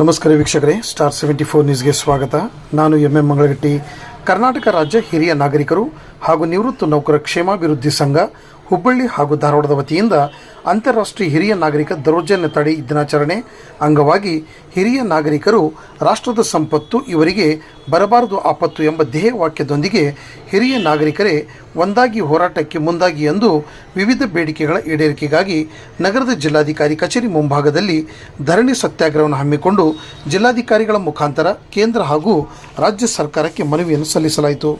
ನಮಸ್ಕಾರ ವೀಕ್ಷಕರೇ star seventy four ನ್ಯೂಸ್ಗೆ ಸ್ವಾಗತ. ನಾನು ಎಂ ಎಂ ಮಂಗಳಗಟ್ಟಿ. ಕರ್ನಾಟಕ ರಾಜ್ಯ ಹಿರಿಯ ನಾಗರಿಕರು ಹಾಗೂ ನಿವೃತ್ತ ನೌಕರ ಕ್ಷೇಮಾಭಿವೃದ್ಧಿ ಸಂಘ ಹುಬ್ಬಳ್ಳಿ ಹಾಗೂ ಧಾರವಾಡದ ವತಿಯಿಂದ ಅಂತಾರಾಷ್ಟ್ರೀಯ ಹಿರಿಯ ನಾಗರಿಕ ದೌರ್ಜನ್ಯ ತಡೆ ದಿನಾಚರಣೆ ಅಂಗವಾಗಿ ಹಿರಿಯ ನಾಗರಿಕರು ರಾಷ್ಟ್ರದ ಸಂಪತ್ತು ಇವರಿಗೆ ಬರಬಾರದು ಆಪತ್ತು ಎಂಬ ಧ್ಯೇಯ ವಾಕ್ಯದೊಂದಿಗೆ ಹಿರಿಯ ನಾಗರಿಕರೇ ಒಂದಾಗಿ ಹೋರಾಟಕ್ಕೆ ಮುಂದಾಗಿ ಎಂದು ವಿವಿಧ ಬೇಡಿಕೆಗಳ ಈಡೇರಿಕೆಗಾಗಿ ನಗರದ ಜಿಲ್ಲಾಧಿಕಾರಿ ಕಚೇರಿ ಮುಂಭಾಗದಲ್ಲಿ ಧರಣಿ ಸತ್ಯಾಗ್ರಹವನ್ನು ಹಮ್ಮಿಕೊಂಡು ಜಿಲ್ಲಾಧಿಕಾರಿಗಳ ಮುಖಾಂತರ ಕೇಂದ್ರ ಹಾಗೂ ರಾಜ್ಯ ಸರ್ಕಾರಕ್ಕೆ ಮನವಿಯನ್ನು ಸಲ್ಲಿಸಲಾಯಿತು.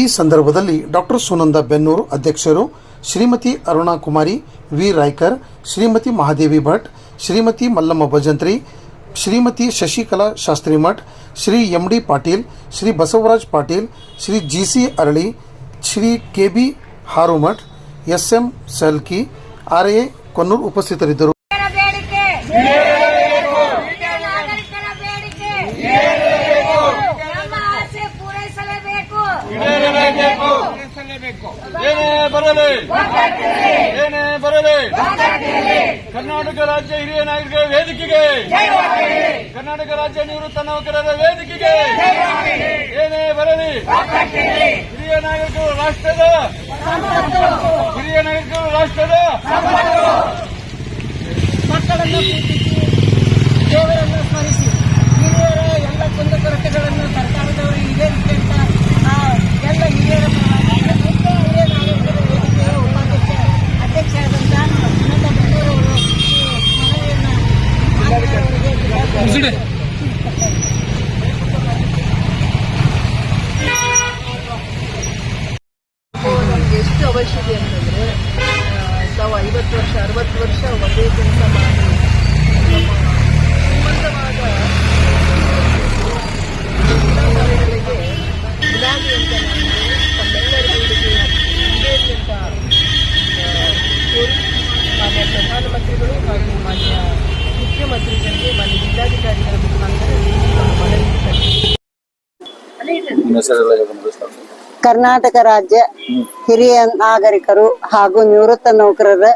ಈ ಸಂದರ್ಭದಲ್ಲಿ ಡಾಕ್ಟರ್ ಸುನಂದ ಬೆನ್ನೂರು ಅಧ್ಯಕ್ಷರು Shrimati Aruna Kumari V Raikar Shrimati Mahadevi Bhat Shrimati Mallamma Bhajantri Shrimati Shashikala Shastri Math Shri M D Patil Shri Basavaraj Patil Shri G C Arali Shri K B Harumath S M Salki R A Konnur ಉಪಸ್ಥಿತರಿದ್ದರು ಏನೇ ಬರಲಿ. ಕರ್ನಾಟಕ ರಾಜ್ಯ ಹಿರಿಯ ನಾಯಕರ ವೇದಿಕೆಗೆ. ಕರ್ನಾಟಕ ರಾಜ್ಯ ನಿವೃತ್ತ ನೌಕರರ ವೇದಿಕೆಗೆ. ಏನೇ ಬರಲಿ. ಹಿರಿಯ ನಾಯಕರು ರಾಷ್ಟ್ರದ. ಹಿರಿಯ ನಾಗರಿಕರು ರಾಷ್ಟ್ರದ. ಮಕ್ಕಳನ್ನು ದೇವರನ್ನು ಸ್ಮರಿಸಿ. ಹಿರಿಯರ ಎಲ್ಲ ಕುಂದುಕೊರತೆಗಳನ್ನು ಸರ್ಕಾರದವರು ಈಡೇರಿಸಿ ಅಂತ ಆ ಎಲ್ಲ ಹಿರಿಯರ ಕರ್ನಾಟಕ ರಾಜ್ಯ ಹಿರಿಯ ನಾಗರಿಕರು ಹಾಗೂ ನಿವೃತ್ತ ನೌಕರರ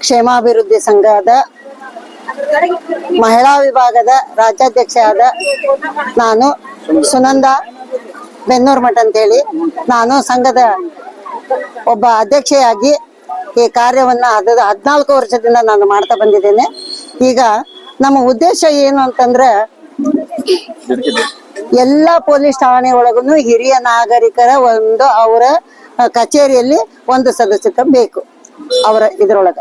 ಕ್ಷೇಮಾಭಿವೃದ್ಧಿ ಸಂಘದ ಮಹಿಳಾ ವಿಭಾಗದ ರಾಜ್ಯಾಧ್ಯಕ್ಷ ಆದ ನಾನು ಸುನಂದ. ಬೆನ್ನೂರ್ ಮಠ ಅಂತೇಳಿ ನಾನು ಸಂಘದ ಒಬ್ಬ ಅಧ್ಯಕ್ಷೆಯಾಗಿ ಈ ಕಾರ್ಯವನ್ನ ಹದ ಹದಿನಾಲ್ಕು ವರ್ಷದಿಂದ ನಾನು ಮಾಡ್ತಾ ಬಂದಿದ್ದೇನೆ. ಈಗ ನಮ್ಮ ಉದ್ದೇಶ ಏನು ಅಂತಂದ್ರೆ ಎಲ್ಲ ಪೊಲೀಸ್ ಠಾಣೆ ಒಳಗೂ ಹಿರಿಯ ನಾಗರಿಕರ ಒಂದು ಅವರ ಕಚೇರಿಯಲ್ಲಿ ಒಂದು ಸದಸ್ಯತ್ವ ಬೇಕು ಅವರ ಇದ್ರೊಳಗ.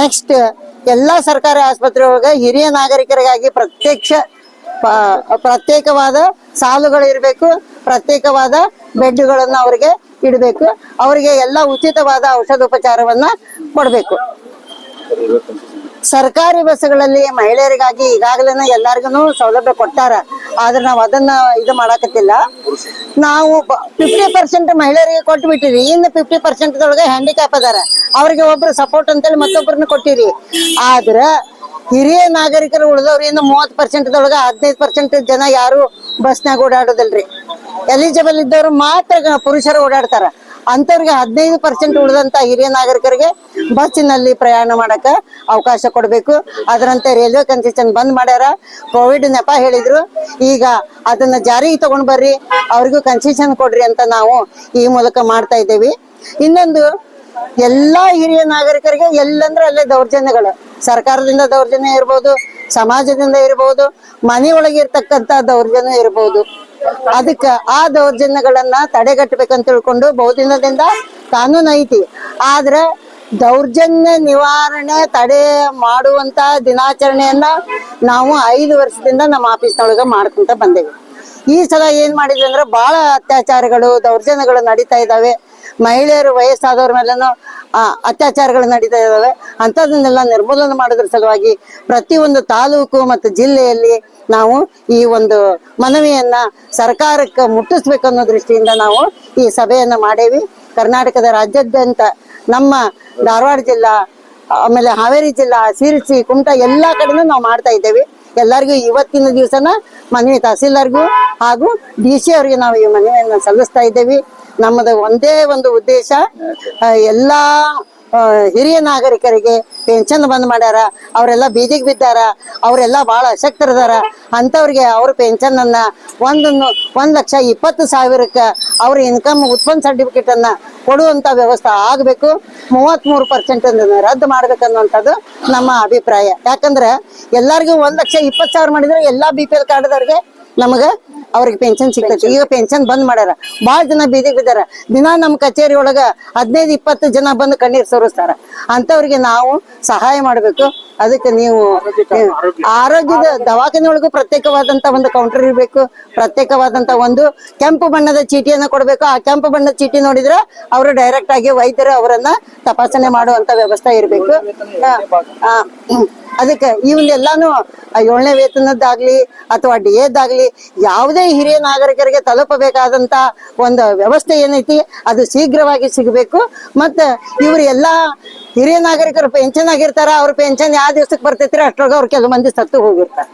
ನೆಕ್ಸ್ಟ್ ಎಲ್ಲಾ ಸರ್ಕಾರಿ ಆಸ್ಪತ್ರೆ ಒಳಗ ಹಿರಿಯ ನಾಗರಿಕರಿಗಾಗಿ ಪ್ರತ್ಯಕ್ಷ ಪ್ರತ್ಯೇಕವಾದ ಸಾಲುಗಳು ಇರಬೇಕು, ಪ್ರತ್ಯೇಕವಾದ ಬೆಡ್ಗಳನ್ನು ಅವರಿಗೆ ಇಡಬೇಕು, ಅವರಿಗೆ ಎಲ್ಲ ಉಚಿತವಾದ ಔಷಧೋಪಚಾರವನ್ನ ಕೊಡಬೇಕು. ಸರ್ಕಾರಿ ಬಸ್ಗಳಲ್ಲಿ ಮಹಿಳೆಯರಿಗಾಗಿ ಈಗಾಗಲೇ ಎಲ್ಲಾರ್ಗು ಸೌಲಭ್ಯ ಕೊಟ್ಟಾರ. ಆದ್ರೆ ನಾವು ಅದನ್ನ ಇದು ಮಾಡಾಕತ್ತಿಲ್ಲ. ನಾವು ಫಿಫ್ಟಿ ಪರ್ಸೆಂಟ್ ಮಹಿಳೆಯರಿಗೆ ಕೊಟ್ಟು ಬಿಟ್ಟಿರಿ ಇನ್ನು ಫಿಫ್ಟಿ ಪರ್ಸೆಂಟ್ ದೊಳಗೆ ಹ್ಯಾಂಡಿಕ್ಯಾಪ್ ಅದಾರ. ಅವ್ರಿಗೆ ಒಬ್ರು ಸಪೋರ್ಟ್ ಅಂತೇಳಿ ಮತ್ತೊಬ್ಬರನ್ನ ಕೊಟ್ಟಿರಿ. ಆದ್ರ ಹಿರಿಯ ನಾಗರಿಕರು ಉಳಿದವ್ರಿ ಇನ್ನು ಮೂವತ್ ಪರ್ಸೆಂಟ್ ದೊಳಗೆ ಹದಿನೈದು ಪರ್ಸೆಂಟ್ ಜನ ಯಾರು ಬಸ್ನಾಗ ಓಡಾಡೋದಿಲ್ರಿ. ಎಲಿಜಿಬಲ್ ಇದ್ದವ್ರು ಮಾತ್ರ ಪುರುಷರು ಓಡಾಡ್ತಾರ. ಅಂತವ್ರಿಗೆ ಹದಿನೈದು ಪರ್ಸೆಂಟ್ ಉಳಿದಂತ ಹಿರಿಯ ನಾಗರಿಕರಿಗೆ ಬಸ್ಸಿನಲ್ಲಿ ಪ್ರಯಾಣ ಮಾಡಕ ಅವಕಾಶ ಕೊಡಬೇಕು. ಅದರಂತೆ ರೈಲ್ವೆ ಕನ್ಸೆಷನ್ ಬಂದ್ ಮಾಡ್ಯಾರ. ಕೋವಿಡ್ ನೆಪ ಹೇಳಿದ್ರು. ಈಗ ಅದನ್ನ ಜಾರಿಗೆ ತಗೊಂಡ್ ಬರ್ರಿ. ಅವ್ರಿಗೂ ಕನ್ಸೆಷನ್ ಕೊಡ್ರಿ ಅಂತ ನಾವು ಈ ಮೂಲಕ ಮಾಡ್ತಾ ಇದ್ದೇವೆ. ಇನ್ನೊಂದು, ಎಲ್ಲಾ ಹಿರಿಯ ನಾಗರಿಕರಿಗೆ ಎಲ್ಲಂದ್ರೆ ಅಲ್ಲೇ ದೌರ್ಜನ್ಯಗಳು. ಸರ್ಕಾರದಿಂದ ದೌರ್ಜನ್ಯ ಇರ್ಬೋದು, ಸಮಾಜದಿಂದ ಇರ್ಬೋದು ಮನೆಯೊಳಗೆ ಇರ್ತಕ್ಕಂತ ದೌರ್ಜನ್ಯ ಇರ್ಬೋದು. ಅದಕ್ಕ ಆ ದೌರ್ಜನ್ಯಗಳನ್ನ ತಡೆಗಟ್ಟಬೇಕಂತ ತಿಳ್ಕೊಂಡು ಬಹುದಿನದಿಂದ ಕಾನೂನು ಐತಿ. ಆದ್ರೆ ದೌರ್ಜನ್ಯ ನಿವಾರಣೆ ತಡೆ ಮಾಡುವಂತ ದಿನಾಚರಣೆಯನ್ನ ನಾವು ಐದು ವರ್ಷದಿಂದ ನಮ್ಮ ಆಫೀಸ್ನೊಳಗ ಮಾಡ್ಕೊಂತ ಬಂದೇವಿ. ಈ ಸಲ ಏನ್ ಮಾಡಿದ್ವಿ ಅಂದ್ರೆ ಬಹಳ ಅತ್ಯಾಚಾರಗಳು, ದೌರ್ಜನ್ಯಗಳು ನಡೀತಾ ಇದಾವೆ. ಮಹಿಳೆಯರು, ವಯಸ್ಸಾದವ್ರ ಮೇಲೂ ಅತ್ಯಾಚಾರಗಳು ನಡೀತಾ ಇದ್ದಾವೆ. ಅಂಥದನ್ನೆಲ್ಲ ನಿರ್ಮೂಲನೆ ಮಾಡೋದ್ರ ಸಲುವಾಗಿ ಪ್ರತಿಯೊಂದು ತಾಲೂಕು ಮತ್ತು ಜಿಲ್ಲೆಯಲ್ಲಿ ನಾವು ಈ ಒಂದು ಮನವಿಯನ್ನ ಸರ್ಕಾರಕ್ಕೆ ಮುಟ್ಟಿಸ್ಬೇಕು ಅನ್ನೋ ದೃಷ್ಟಿಯಿಂದ ನಾವು ಈ ಸಭೆಯನ್ನ ಮಾಡೇವಿ. ಕರ್ನಾಟಕದ ರಾಜ್ಯಾದ್ಯಂತ ನಮ್ಮ ಧಾರವಾಡ ಜಿಲ್ಲಾ, ಆಮೇಲೆ ಹಾವೇರಿ ಜಿಲ್ಲಾ ಸಿರ್ಸಿ ಕುಮಟಾ ಎಲ್ಲಾ ಕಡೆನೂ ನಾವು ಮಾಡ್ತಾ ಇದ್ದೇವೆ. ಎಲ್ಲರಿಗೂ ಇವತ್ತಿನ ದಿವಸನ ಮನವಿ ತಹಸೀಲ್ದಾರ್ಗೂ ಹಾಗೂ ಡಿ ಸಿ ಅವರಿಗೆ ನಾವು ಈ ಮನವಿಯನ್ನು ಸಲ್ಲಿಸ್ತಾ ಇದ್ದೇವೆ. ನಮ್ಮದು ಒಂದೇ ಒಂದು ಉದ್ದೇಶ ಎಲ್ಲ ಹಿರಿಯ ನಾಗರಿಕರಿಗೆ ಪೆನ್ಷನ್ ಬಂದ್ ಮಾಡ್ಯಾರ, ಅವರೆಲ್ಲ ಬೀದಿಗೆ ಬಿದ್ದಾರ, ಅವರೆಲ್ಲ ಬಹಳ ಅಶಕ್ತರದಾರ ಅಂತವ್ರಿಗೆ ಅವ್ರ ಪೆನ್ಷನ್ ಅನ್ನ ಒಂದು ಲಕ್ಷ ಇಪ್ಪತ್ತು ಸಾವಿರಕ್ಕ ಅವ್ರ ಇನ್ಕಮ್ ಉತ್ಪನ್ನ ಸರ್ಟಿಫಿಕೇಟ್ ಅನ್ನ ಕೊಡುವಂತ ವ್ಯವಸ್ಥೆ ಆಗ್ಬೇಕು. ಮೂವತ್ತ್ ಮೂರು ಪರ್ಸೆಂಟ್ ರದ್ದು ಮಾಡ್ಬೇಕನ್ನುವಂಥದ್ದು ನಮ್ಮ ಅಭಿಪ್ರಾಯ. ಯಾಕಂದ್ರೆ ಎಲ್ಲಾರ್ಗು ಒಂದ್ ಲಕ್ಷ ಇಪ್ಪತ್ತು ಸಾವಿರ ಮಾಡಿದ್ರೆ ಎಲ್ಲಾ ಬಿ ಪಿ ಎಲ್ ಕಾರ್ಡ್ದವ್ರಿಗೆ ನಮಗ ಅವ್ರಿಗೆ ಪೆನ್ಷನ್ ಸಿಗ್ತೈತಿ. ಈಗ ಪೆನ್ಷನ್ ಬಂದ್ ಮಾಡ್ಯಾರ. ಬಹಳ ಜನ ಬೀದಿಗೆ ಬಿದ್ದಾರ. ದಿನ ನಮ್ಮ ಕಚೇರಿ ಒಳಗ ಹದಿನೈದು, ಇಪ್ಪತ್ತು ಜನ ಬಂದು ಕಣ್ಣೀರ್ ಸೋರಿಸ್ತಾರ. ಅಂತವ್ರಿಗೆ ನಾವು ಸಹಾಯ ಮಾಡ್ಬೇಕು. ಅದಕ್ಕೆ ನೀವು ಆರೋಗ್ಯದ ದವಾಖಾನೆ ಒಳಗೂ ಪ್ರತ್ಯೇಕವಾದಂತ ಒಂದು ಕೌಂಟರ್ ಇರಬೇಕು. ಪ್ರತ್ಯೇಕವಾದಂತ ಒಂದು ಕೆಂಪು ಬಣ್ಣದ ಚೀಟಿಯನ್ನ ಕೊಡ್ಬೇಕು. ಆ ಕೆಂಪು ಬಣ್ಣದ ಚೀಟಿ ನೋಡಿದ್ರೆ ಅವರು ಡೈರೆಕ್ಟ್ ಆಗಿ ವೈದ್ಯರು ಅವರನ್ನ ತಪಾಸಣೆ ಮಾಡುವಂತ ವ್ಯವಸ್ಥೆ ಇರಬೇಕು. ಅದಕ್ಕೆ ಇವನ್ನೆಲ್ಲಾನು ಏಳನೇ ವೇತನದ್ದಾಗ್ಲಿ ಅಥವಾ ಡಿ ಎದ್ದಾಗ್ಲಿ ಯಾವುದೇ ಹಿರಿಯ ನಾಗರಿಕರಿಗೆ ತಲುಪಬೇಕಾದಂತ ಒಂದು ವ್ಯವಸ್ಥೆ ಏನೈತಿ, ಅದು ಶೀಘ್ರವಾಗಿ ಸಿಗಬೇಕು. ಮತ್ತ ಇವ್ರು ಎಲ್ಲಾ ಹಿರಿಯ ನಾಗರಿಕರು ಪೆನ್ಷನ್ ಆಗಿರ್ತಾರ, ಅವ್ರ ಪೆನ್ಷನ್ ಯಾವ ದಿವಸಕ್ಕೆ ಬರ್ತೈತಿ ಅಷ್ಟ್ರೊಳಗ ಅವ್ರ ಕೆಲವು ಮಂದಿ ಸತ್ತು ಹೋಗಿರ್ತಾರ.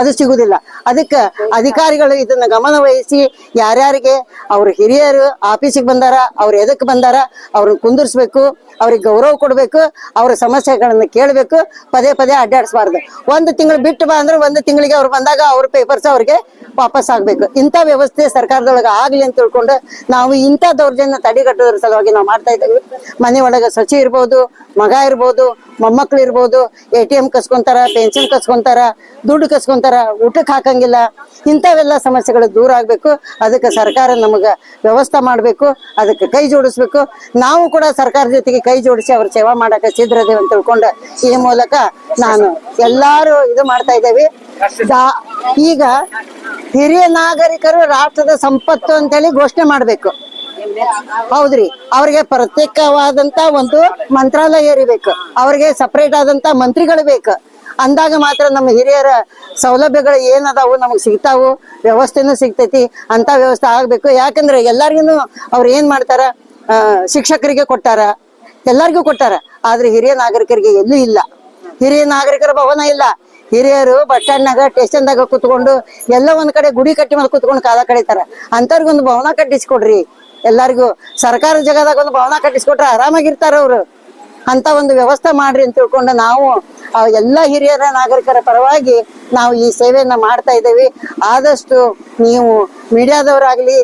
ಅದು ಸಿಗುದಿಲ್ಲ. ಅದಕ್ಕೆ ಅಧಿಕಾರಿಗಳು ಇದನ್ನ ಗಮನ ವಹಿಸಿ ಯಾರ್ಯಾರಿಗೆ ಅವ್ರ ಹಿರಿಯರು ಆಫೀಸಿಗೆ ಬಂದಾರ, ಅವ್ರು ಎದಕ್ಕೆ ಬಂದಾರ, ಅವ್ರನ್ನ ಕುಂದಿರ್ಸ್ಬೇಕು, ಅವ್ರಿಗೆ ಗೌರವ ಕೊಡಬೇಕು, ಅವ್ರ ಸಮಸ್ಯೆಗಳನ್ನ ಕೇಳಬೇಕು, ಪದೇ ಪದೇ ಅಡ್ಡಾಡಿಸ್ಬಾರ್ದು. ಒಂದು ತಿಂಗಳು ಬಿಟ್ಟು ಬಾ ಅಂದ್ರೆ ಒಂದು ತಿಂಗಳಿಗೆ ಅವ್ರು ಬಂದಾಗ ಅವ್ರ ಪೇಪರ್ಸ್ ಅವ್ರಿಗೆ ವಾಪಸ್ ಆಗ್ಬೇಕು. ಇಂಥ ವ್ಯವಸ್ಥೆ ಸರ್ಕಾರದೊಳಗೆ ಆಗ್ಲಿ ಅಂತ ತಿಳ್ಕೊಂಡು ನಾವು ಇಂಥ ದೌರ್ಜನ್ಯ ತಡೆಗಟ್ಟೋದ್ರ ಸಲುವಾಗಿ ನಾವು ಮಾಡ್ತಾ ಇದ್ದೇವೆ. ಮನೆ ಒಳಗೆ ಸೊಸೆ ಇರ್ಬೋದು, ಮಗ ಇರ್ಬೋದು ಮೊಮ್ಮಕ್ಳು ಇರ್ಬೋದು, ಎ ಟಿ ಎಂ ಕಸ್ಕೊಂತಾರ, ಪೆನ್ಷನ್ ಕಸ್ಕೊಂತಾರ, ದುಡ್ಡು ಕಸ್ಕೊಂತಾರ, ಊಟಕ್ಕೆ ಹಾಕಂಗಿಲ್ಲ, ಇಂಥವೆಲ್ಲ ಸಮಸ್ಯೆಗಳು ದೂರ ಆಗಬೇಕು. ಅದಕ್ಕೆ ಸರ್ಕಾರ ನಮಗೆ ವ್ಯವಸ್ಥೆ ಮಾಡಬೇಕು, ಅದಕ್ಕೆ ಕೈ ಜೋಡಿಸ್ಬೇಕು. ನಾವು ಕೂಡ ಸರ್ಕಾರ ಜೊತೆಗೆ ಕೈ ಜೋಡಿಸಿ ಅವ್ರ ಸೇವಾ ಮಾಡಕ್ಕೆ ಸಿದ್ಧರದೇವೆ ಅಂತ ತಿಳ್ಕೊಂಡು ಈ ಮೂಲಕ ನಾನು ಎಲ್ಲಾರು ಇದು ಮಾಡ್ತಾ ಇದ್ದೇವೆ. ಈಗ ಹಿರಿಯ ನಾಗರಿಕರು ರಾಷ್ಟ್ರದ ಸಂಪತ್ತು ಅಂತೇಳಿ ಘೋಷಣೆ ಮಾಡ್ಬೇಕು. ಹೌದ್ರಿ. ಅವ್ರಿಗೆ ಪ್ರತ್ಯೇಕವಾದಂತ ಒಂದು ಮಂತ್ರಾಲಯ ಇರಬೇಕು. ಅವ್ರಿಗೆ ಸಪರೇಟ್ ಆದಂತ ಮಂತ್ರಿಗಳು ಬೇಕು. ಅಂದಾಗ ಮಾತ್ರ ನಮ್ಮ ಹಿರಿಯರ ಸೌಲಭ್ಯಗಳು ಏನದಾವು, ನಮಗೆ ಸಿಗ್ತಾವು, ವ್ಯವಸ್ಥೆನೂ ಸಿಗ್ತೈತಿ ಅಂತ ವ್ಯವಸ್ಥೆ ಆಗ್ಬೇಕು. ಯಾಕಂದ್ರೆ ಎಲ್ಲರಿಗೂ ಅವ್ರು ಏನ್ ಮಾಡ್ತಾರ ಶಿಕ್ಷಕರಿಗೆ ಕೊಟ್ಟಾರ, ಎಲ್ಲರಿಗೂ ಕೊಟ್ಟಾರ. ಆದ್ರೆ ಹಿರಿಯ ನಾಗರಿಕರಿಗೆ ಎಲ್ಲೂ ಇಲ್ಲ. ಹಿರಿಯ ನಾಗರಿಕರ ಭವನ ಇಲ್ಲ. ಹಿರಿಯರು ಬಸ್ ಸ್ಟ್ಯಾಂಡ್ನಾಗ ಸ್ಟೇಷನ್ದಾಗ ಕುತ್ಕೊಂಡು ಎಲ್ಲ ಒಂದ್ ಕಡೆ ಗುಡಿ ಕಟ್ಟಿ ಮೇಲೆ ಕುತ್ಕೊಂಡು ಕಾಲ ಕಡಿತಾರ ಅಂತವ್ರಿಗೊಂದು ಭವನ ಕಟ್ಟಿಸ್ಕೊಡ್ರಿ. ಎಲ್ಲರಿಗೂ ಸರ್ಕಾರ ಜಾಗದಾಗ ಒಂದು ಭವನ ಕಟ್ಟಿಸ್ಕೊಟ್ರೆ ಆರಾಮಾಗಿರ್ತಾರ ಅವ್ರು. ಅಂತ ಒಂದು ವ್ಯವಸ್ಥೆ ಮಾಡ್ರಿ ಅಂತ ತಿಳ್ಕೊಂಡು ನಾವು ಎಲ್ಲ ಹಿರಿಯರ ನಾಗರಿಕರ ಪರವಾಗಿ ನಾವು ಈ ಸೇವೆಯನ್ನ ಮಾಡ್ತಾ ಇದ್ದೇವೆ. ಆದಷ್ಟು ನೀವು ಮೀಡಿಯಾದವರಾಗ್ಲಿ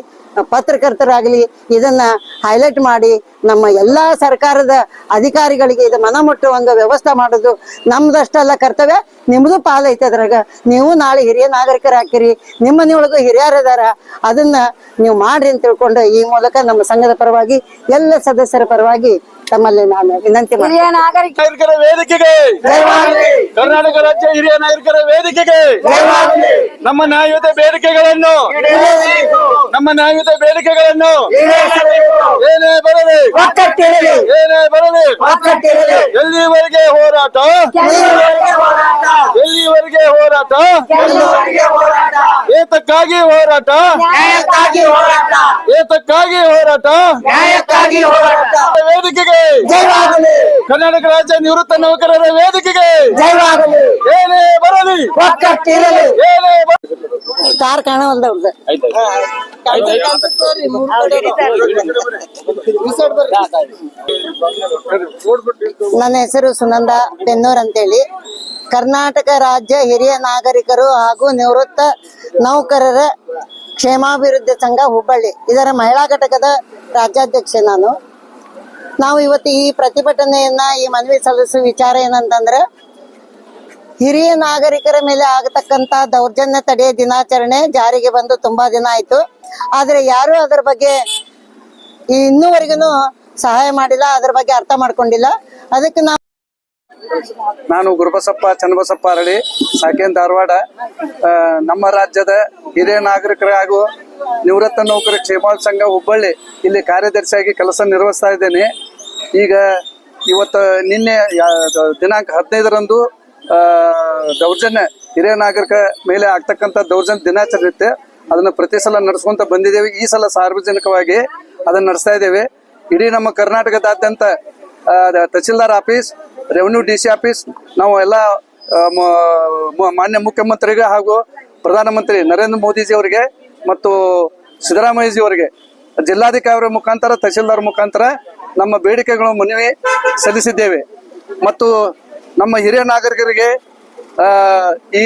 ಪತ್ರಕರ್ತರಾಗ್ಲಿ ಇದನ್ನ ಹೈಲೈಟ್ ಮಾಡಿ ನಮ್ಮ ಎಲ್ಲಾ ಸರ್ಕಾರದ ಅಧಿಕಾರಿಗಳಿಗೆ ಇದು ಮನ ಮುಟ್ಟುವಂಗ ವ್ಯವಸ್ಥೆ ಮಾಡೋದು ನಮ್ದಷ್ಟೆಲ್ಲ ಕರ್ತವ್ಯ. ನಿಮ್ದು ಪಾಲೈತೆ ಅದ್ರಾಗ. ನೀವು ನಾಳೆ ಹಿರಿಯ ನಾಗರಿಕರ ಹಾಕಿರಿ ನಿಮ್ಮ ಮನೆಯೊಳಗೂ ಹಿರಿಯರ್ ಇದಾರ ಅದನ್ನ ನೀವು ಮಾಡ್ರಿ ಅಂತ ತಿಳ್ಕೊಂಡು ಈ ಮೂಲಕ ನಮ್ಮ ಸಂಘದ ಪರವಾಗಿ ಎಲ್ಲ ಸದಸ್ಯರ ಪರವಾಗಿ ತಮ್ಮಲ್ಲಿ ನಾನು ವಿನಂತಿ ಮಾಡ್ತೀನಿ. ಹಿರಿಯ ನಾಗರಿಕ ನಾಗರಿಕರ ವೇದಿಕೆಗೆ. ಕರ್ನಾಟಕ ರಾಜ್ಯ ಹಿರಿಯ ನಾಗರಿಕರ ವೇದಿಕೆಗೆ. ನಮ್ಮ ನ್ಯಾಯಯುತ ಬೇಡಿಕೆಗಳನ್ನು ನಮ್ಮ ನ್ಯಾಯದ ಬೇಡಿಕೆಗಳನ್ನು ಏನೇ ಬರಲಿ. ಏನೇ ಬರಲಿ. ಎಲ್ಲಿವರೆಗೆ ಹೋರಾಟ? ಎಲ್ಲಿವರೆಗೆ ಹೋರಾಟ? ಏತಕ್ಕಾಗಿ ಹೋರಾಟ? ಏತಕ್ಕಾಗಿ ಹೋರಾಟ? ವೇದಿಕೆಗೆ. ಕರ್ನಾಟಕ ರಾಜ್ಯ ನಿವೃತ್ತ ನೌಕರರ ವೇದಿಕೆಗೆ. ಏನೇ ಬರಲಿ. ಏನೇ ಬರಲಿ ಸ್ಟಾರ್ ಕಾಣವಲ್ದ ನನ್ನ ಹೆಸರು ಸುನಂದ ಬೆನ್ನೂರ್ ಅಂತೇಳಿ. ಕರ್ನಾಟಕ ರಾಜ್ಯ ಹಿರಿಯ ನಾಗರಿಕರು ಹಾಗೂ ನಿವೃತ್ತ ನೌಕರರ ಕ್ಷೇಮಾಭಿವೃದ್ಧಿ ಸಂಘ ಹುಬ್ಬಳ್ಳಿ. ಇದರ ಮಹಿಳಾ ಘಟಕದ ರಾಜ್ಯಾಧ್ಯಕ್ಷೆ ನಾನು. ನಾವು ಇವತ್ತು ಈ ಪ್ರತಿಭಟನೆಯನ್ನ ಈ ಮನವಿ ಸಲ್ಲಿಸುವ ವಿಚಾರ ಏನಂತಂದ್ರೆ ಹಿರಿಯ ನಾಗರಿಕರ ಮೇಲೆ ಆಗತಕ್ಕಂತ ದೌರ್ಜನ್ಯ ತಡೆಯ ದಿನಾಚರಣೆ ಜಾರಿಗೆ ಬಂದು ತುಂಬಾ ದಿನ ಆಯ್ತು. ಆದ್ರೆ ಯಾರು ಅದರ ಬಗ್ಗೆ ಇನ್ನೂವರೆಗೂ ಸಹಾಯ ಮಾಡಿಲ್ಲ, ಅದ್ರ ಬಗ್ಗೆ ಅರ್ಥ ಮಾಡ್ಕೊಂಡಿಲ್ಲ. ಅದಕ್ಕೆ ನಾವು ನಾನು ಗುರುಬಸಪ್ಪ ಚನ್ನಬಸಪ್ಪ ಅರಳಿ, ಸಾಕೇನ್ ಧಾರವಾಡ. ನಮ್ಮ ರಾಜ್ಯದ ಹಿರಿಯ ನಾಗರಿಕರ ಹಾಗೂ ನಿವೃತ್ತ ನೌಕರ ಕ್ಷೇಮಾಲ್ ಸಂಘ ಹುಬ್ಬಳ್ಳಿ ಇಲ್ಲಿ ಕಾರ್ಯದರ್ಶಿಯಾಗಿ ಕೆಲಸ ನಿರ್ವಹಿಸ್ತಾ ಇದ್ದೇನೆ. ಈಗ ಇವತ್ತು ನಿನ್ನೆ ದಿನಾಂಕ ಹದಿನೈದರಂದು ದೌರ್ಜನ್ಯ ಹಿರಿಯ ನಾಗರಿಕ ಮೇಲೆ ಆಗ್ತಕ್ಕಂಥ ದೌರ್ಜನ್ಯ ದಿನಾಚರಣೆ ಇರುತ್ತೆ. ಅದನ್ನ ಪ್ರತಿ ಸಲ ನಡೆಸ್ಕೊಂತ ಬಂದಿದ್ದೇವೆ. ಈ ಸಲ ಸಾರ್ವಜನಿಕವಾಗಿ ಅದನ್ನ ನಡೆಸ್ತಾ ಇದ್ದೇವೆ. ಇಡೀ ನಮ್ಮ ಕರ್ನಾಟಕದಾದ್ಯಂತ tahsildar office, revenue D C office, ನಾವು ಎಲ್ಲ ಮಾನ್ಯ ಮುಖ್ಯಮಂತ್ರಿಗೆ ಹಾಗೂ ಪ್ರಧಾನಮಂತ್ರಿ ನರೇಂದ್ರ ಮೋದಿಜಿ ಅವರಿಗೆ ಮತ್ತು ಸಿದ್ದರಾಮಯ್ಯಜಿ ಅವರಿಗೆ ಜಿಲ್ಲಾಧಿಕಾರಿ ಮುಖಾಂತರ, ತಹಸೀಲ್ದಾರ್ ಮುಖಾಂತರ ನಮ್ಮ ಬೇಡಿಕೆಗಳು ಮನವಿ ಸಲ್ಲಿಸಿದ್ದೇವೆ. ಮತ್ತು ನಮ್ಮ ಹಿರಿಯ ನಾಗರಿಕರಿಗೆ ಈ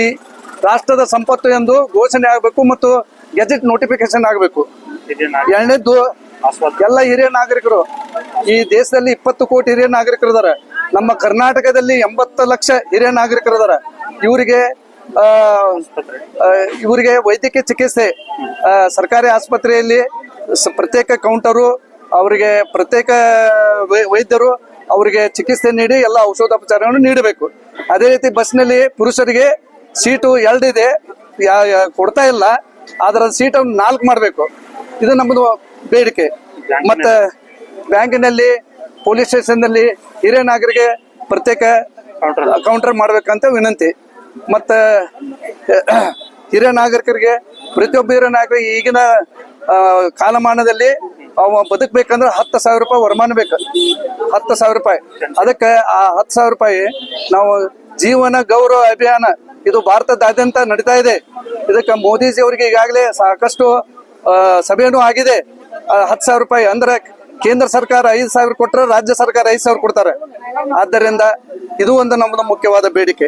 ರಾಷ್ಟ್ರದ ಸಂಪತ್ತು ಎಂದು ಘೋಷಣೆ ಆಗಬೇಕು ಮತ್ತು ಗೆಜೆಟ್ ನೋಟಿಫಿಕೇಶನ್ ಆಗಬೇಕು. ಎರಡನೇದ್ದು, ಎಲ್ಲ ಹಿರಿಯ ನಾಗರಿಕರು, ಈ ದೇಶದಲ್ಲಿ ಇಪ್ಪತ್ತು ಕೋಟಿ ಹಿರಿಯ ನಾಗರಿಕರು ಇದಾರೆ ನಮ್ಮ ಕರ್ನಾಟಕದಲ್ಲಿ ಎಂಬತ್ತು ಲಕ್ಷ ಹಿರಿಯ ನಾಗರಿಕರು ಇದಾರೆ ಇವರಿಗೆ ಇವರಿಗೆ ವೈದ್ಯಕೀಯ ಚಿಕಿತ್ಸೆ ಸರ್ಕಾರಿ ಆಸ್ಪತ್ರೆಯಲ್ಲಿ ಪ್ರತ್ಯೇಕ ಕೌಂಟರು, ಅವರಿಗೆ ಪ್ರತ್ಯೇಕ ವೈದ್ಯರು ಅವರಿಗೆ ಚಿಕಿತ್ಸೆ ನೀಡಿ ಎಲ್ಲ ಔಷಧೋಪಚಾರವನ್ನು ನೀಡಬೇಕು. ಅದೇ ರೀತಿ ಬಸ್ನಲ್ಲಿ ಪುರುಷರಿಗೆ ಸೀಟು ಎರಡಿದೆ ಕೊಡ್ತಾ ಇಲ್ಲ ಅದರ ಸೀಟನ್ನು ನಾಲ್ಕು ಮಾಡಬೇಕು. ಇದು ನಮ್ಮದು ಬೇಡಿಕೆ. ಮತ್ತೆ ಬ್ಯಾಂಕಿನಲ್ಲಿ, ಪೊಲೀಸ್ ಸ್ಟೇಷನ್ನಲ್ಲಿ ಹಿರಿಯ ನಾಗರಿಗೆ ಪ್ರತ್ಯೇಕ ಕೌಂಟರ್ ಮಾಡ್ಬೇಕಂತ ವಿನಂತಿ. ಮತ್ತು, ಹಿರಿಯ ನಾಗರಿಕರಿಗೆ, ಪ್ರತಿಯೊಬ್ಬ ಹಿರಿಯ ನಾಗರಿಕ ಈಗಿನ ಕಾಲಮಾನದಲ್ಲಿ ಅವ ಬದುಕಬೇಕಂದ್ರೆ ಹತ್ತು ಸಾವಿರ ರೂಪಾಯಿ ವರಮಾನ ಬೇಕು. ಹತ್ತು ಸಾವಿರ ರೂಪಾಯಿ. ಅದಕ್ಕೆ ಆ ಹತ್ತು ಸಾವಿರ ರೂಪಾಯಿ ನಾವು ಜೀವನ ಗೌರವ ಅಭಿಯಾನ, ಇದು ಭಾರತದಾದ್ಯಂತ ನಡೀತಾ ಇದೆ. ಇದಕ್ಕೆ ಮೋದಿಜಿ ಅವರಿಗೆ ಈಗಾಗಲೇ ಸಾಕಷ್ಟು ಸಭೆಯೂ ಆಗಿದೆ. ಹತ್ತು ಸಾವಿರ ರೂಪಾಯಿ ಅಂದ್ರೆ ಕೇಂದ್ರ ಸರ್ಕಾರ ಐದು ಸಾವಿರ ಕೊಟ್ಟರೆ ರಾಜ್ಯ ಸರ್ಕಾರ ಐದು ಸಾವಿರ ಕೊಡ್ತಾರೆ. ಆದ್ದರಿಂದ ಇದು ಒಂದು ನಮ್ಮದು ಮುಖ್ಯವಾದ ಬೇಡಿಕೆ.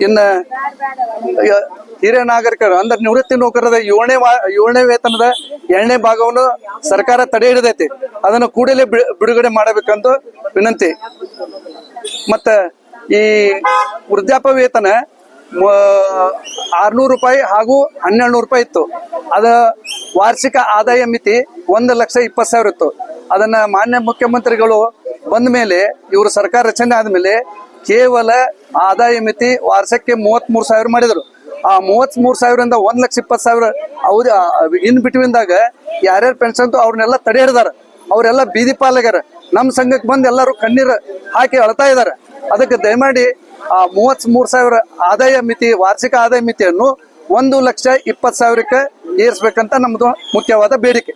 ಇನ್ನ ಹಿರಿಯ ನಾಗರಿಕರು, ಅಂದ್ರೆ ನಿವೃತ್ತಿ ನೌಕರರ ಏಳನೇ ಏಳನೇ ವೇತನದ ಎರಡನೇ ಭಾಗವನ್ನು ಸರ್ಕಾರ ತಡೆ ಹಿಡಿದೈತಿ. ಅದನ್ನು ಕೂಡಲೇ ಬಿಡು- ಬಿಡುಗಡೆ ಮಾಡಬೇಕಂತ ವಿನಂತಿ. ಮತ್ತ ಈ ವೃದ್ಧಾಪ್ಯ ವೇತನ ಆರ್ನೂರು ರೂಪಾಯಿ ಹಾಗೂ ಹನ್ನೆರಡು ನೂರು ರೂಪಾಯಿ ಇತ್ತು. ಅದ ವಾರ್ಷಿಕ ಆದಾಯ ಮಿತಿ ಒಂದು ಲಕ್ಷ ಇಪ್ಪತ್ತು ಸಾವಿರ ಇತ್ತು. ಅದನ್ನ ಮಾನ್ಯ ಮುಖ್ಯಮಂತ್ರಿಗಳು ಬಂದ ಮೇಲೆ, ಇವರು ಸರ್ಕಾರ ರಚನೆ ಆದ್ಮೇಲೆ ಕೇವಲ ಆದಾಯ ಮಿತಿ ವಾರ್ಷಕ್ಕೆ ಮೂವತ್ತ್ ಮೂರು ಸಾವಿರ ಮಾಡಿದ್ರು. ಆ ಮೂವತ್ತ್ ಮೂರು ಸಾವಿರದಿಂದ ಒಂದ್ ಲಕ್ಷ ಇಪ್ಪತ್ತು ಸಾವಿರ ಅವ್ರ ಇನ್ ಬಿಟ್ವೀನ್ದಾಗ ಯಾರ್ಯಾರು ಪೆನ್ಷನ್ ಅವ್ರನ್ನೆಲ್ಲ ತಡೆ ಅವರೆಲ್ಲ ಬೀದಿ ಪಾಲಾಗ್ಯಾರ ನಮ್ಮ ಸಂಘಕ್ಕೆ ಬಂದು ಎಲ್ಲರೂ ಕಣ್ಣೀರು ಹಾಕಿ ಅಳ್ತಾ ಇದ್ದಾರೆ ಅದಕ್ಕೆ ದಯಮಾಡಿ ಆ ಮೂವತ್ತ್ ಮೂರು ಸಾವಿರ ಆದಾಯ ಮಿತಿ, ವಾರ್ಷಿಕ ಆದಾಯ ಮಿತಿಯನ್ನು ಒಂದು ಲಕ್ಷ ಇಪ್ಪತ್ತು ಸಾವಿರಕ್ಕೆ ಏರಿಸಬೇಕಂತ ನಮ್ಮದು ಮುಖ್ಯವಾದ ಬೇಡಿಕೆ.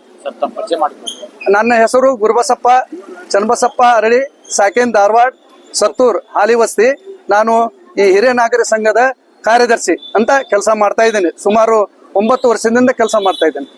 ನನ್ನ ಹೆಸರು ಗುರುಬಸಪ್ಪ ಚನ್ನಬಸಪ್ಪ ಅರಳಿ ಸಾಕೇನ್ ಧಾರವಾಡ ಸತ್ತೂರ್ ಹಾಲಿವಸ್ತಿ ನಾನು ಈ ಹಿರಿಯ ನಾಗರಿಕ ಸಂಘದ ಕಾರ್ಯದರ್ಶಿ ಅಂತ ಕೆಲಸ ಮಾಡ್ತಾ ಇದ್ದೀನಿ. ಸುಮಾರು ಒಂಬತ್ತು ವರ್ಷದಿಂದ ಕೆಲಸ ಮಾಡ್ತಾ ಇದ್ದೇನೆ.